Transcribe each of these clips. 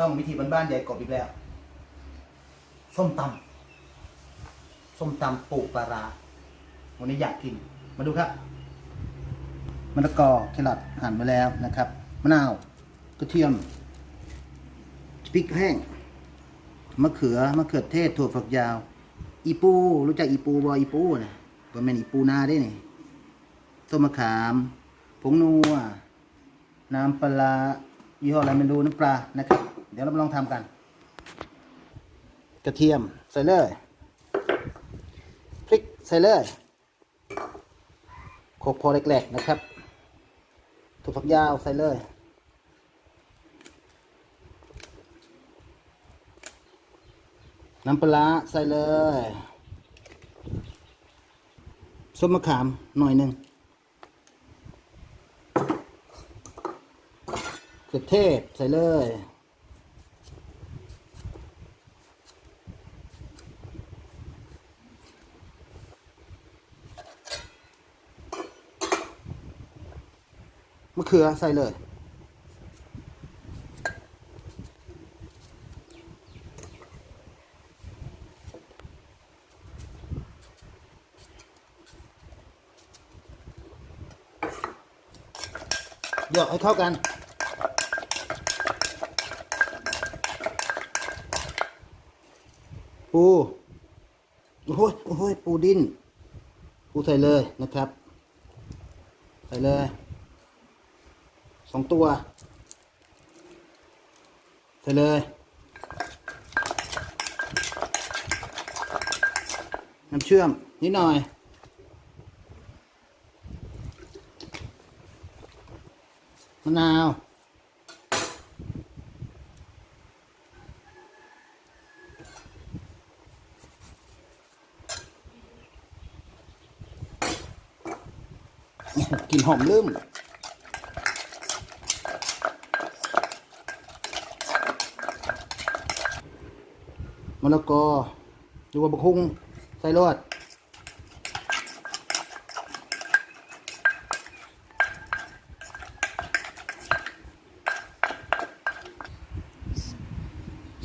ช่องวิธีบ้านๆใหญ่กบอีกแล้ว ส้มตำส้มตำปูปลาร้าวันนี้อยากกิน มาดูครับมะละกอแครอทหั่นไปแล้วนะครับมะนาวกระเทียมพริกแห้งมะเขือมะเขือเทศถั่วฝักยาว อีปู รู้จักอีปูบออีปูนะก็แม่นอีปูนาได้นี่ส้มมะขามผงนัวน้ำปลาร้ายี่ห้ออะไรไม่รู้น้ำปลานะครับ เดี๋ยวเรามาลองทำกัน กระเทียมใส่เลยพริกใส่เลยโขกพอแหลกๆนะครับถั่วฝักยาวใส่เลยน้ำปลาร้าใส่เลยส้มมะขามหน่อยหนึ่งเกลือเทศใส่เลย มะเขือใส่เลยหยอกให้เข้ากันปูโอ้ยโอ้ยปูดิ้นปูใส่เลยนะครับ ใส่เลย สองตัวใส่เลยน้ำเชื่อม นิดหน่อย มะนาว กลิ่นหอมลืม มะละกอดูว่าบกคุงใส่รวด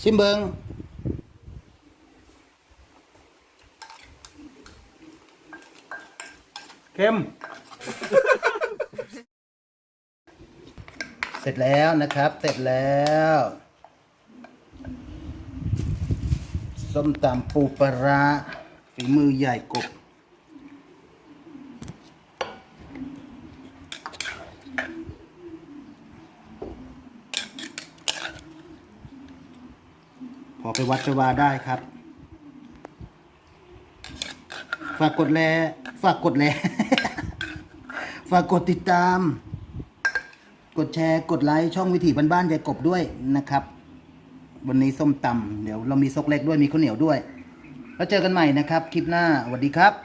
ชิมเบิงเค็ม เสร็จแล้วนะครับ เสร็จแล้ว ส้มตำปูปลาฝีมือใหญ่กบพอไปวัดไปวาได้ครับ ฝากกดแลฝากกดแลฝากกดติดตาม กดแชร์ กดไลค์ ช่องวิถีบ้านๆยายกบด้วยนะครับ วันนี้ส้มตำเดี๋ยวเรามีซกเล็กด้วยมีข้าวเหนียวด้วย แล้วเจอกันใหม่นะครับ คลิปหน้าสวัสดีครับ